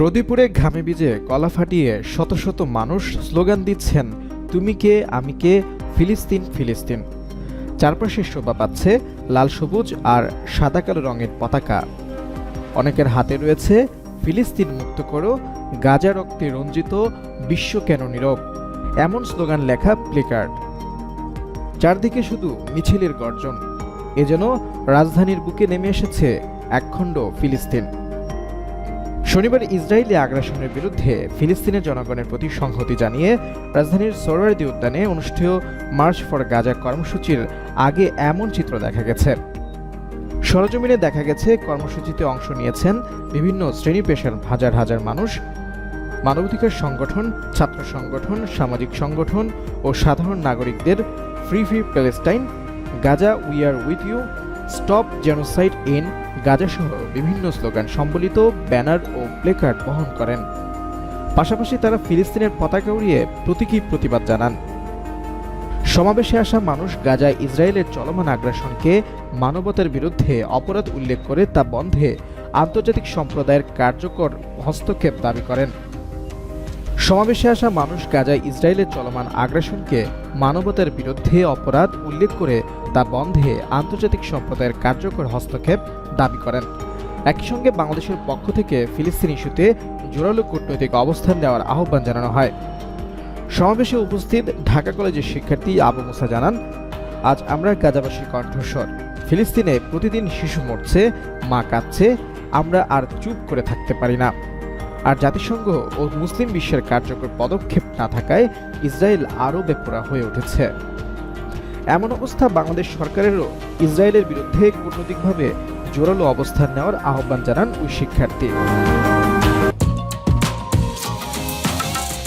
রদিপুরে ঘামে ভিজে গলা ফাটিয়ে শত শত মানুষ স্লোগান দিচ্ছেন, তুমি কে, আমি কে, ফিলিস্তিন ফিলিস্তিন। চারপাশে শোভা পাচ্ছে লাল সবুজ আর সাদা কালো রঙের পতাকা। অনেকের হাতে রয়েছে, ফিলিস্তিন মুক্ত করো, গাজা রক্তে রঞ্জিত, বিশ্ব কেন নীরব? এমন স্লোগান লেখা প্লেকার্ড। চারদিকে শুধু মিছিলের গর্জন। এ যেন রাজধানীর বুকে নেমে এসেছে একখণ্ড ফিলিস্তিন। শনিবার ইসরায়েলি আগ্রাসনের বিরুদ্ধে ফিলিস্তিনের জনগণের প্রতি সংহতি জানিয়ে রাজধানীর সোরারদি উদ্যানে অনুষ্ঠেয় মার্চ ফর গাজা কর্মসূচির আগে এমন চিত্র দেখা গেছে। সরজমিনে দেখা গেছে, কর্মসূচিতে অংশ নিয়েছেন বিভিন্ন শ্রেণি পেশার হাজার হাজার মানুষ। মানবাধিকার সংগঠন, ছাত্র সংগঠন, সামাজিক সংগঠন ও সাধারণ নাগরিকদের free free Palestine, Gaza we are with you, stop genocide in Gaza সহ বিভিন্ন স্লোগান সম্বলিত ব্যানার ও প্লেকার্ড বহন করেন। পাশাপাশি তারা ফিলিস্তিনের পতাকা উড়িয়ে প্রতীকী প্রতিবাদ জানান। সমাবেশে আসা মানুষ গাজায় ইসরায়েলের চলমান আগ্রাসনকে মানবতার বিরুদ্ধে অপরাধ উল্লেখ করে তা বন্ধে আন্তর্জাতিক সম্প্রদায়ের কার্যকর হস্তক্ষেপ দাবি করেন। সমাবেশে আসা মানুষ গাজায় ইসরায়েলের চলমান আগ্রাসনকে মানবতার বিরুদ্ধে অপরাধ উল্লেখ করে তা বন্ধে আন্তর্জাতিক সম্প্রদায়ের কার্যকর হস্তক্ষেপ দাবি করেন। একই সঙ্গে বাংলাদেশের পক্ষ থেকে ফিলিস্তিন ইস্যুতে জোরালো কূটনৈতিক অবস্থান নেওয়ার আহ্বান জানানো হয়। সমাবেশে উপস্থিত ঢাকা কলেজের শিক্ষার্থী আবু মুসা জানান, আজ আমরা গাজাবাসীর কণ্ঠস্বর। ফিলিস্তিনে প্রতিদিন শিশু মরছে, মা কাঁদছে, আমরা আর চুপ করে থাকতে পারি না। আর জাতিসংঘ ও মুসলিম বিশ্বের কার্যকর পদক্ষেপ না থাকায় ইসরায়েল আরও বেপরা হয়ে উঠেছে। এমন অবস্থা বাংলাদেশ সরকারেরও। ইসরায়েলের বিরুদ্ধে কূটনৈতিকভাবে জোরালো অবস্থান নেওয়ার আহ্বান জানান ওই শিক্ষার্থী।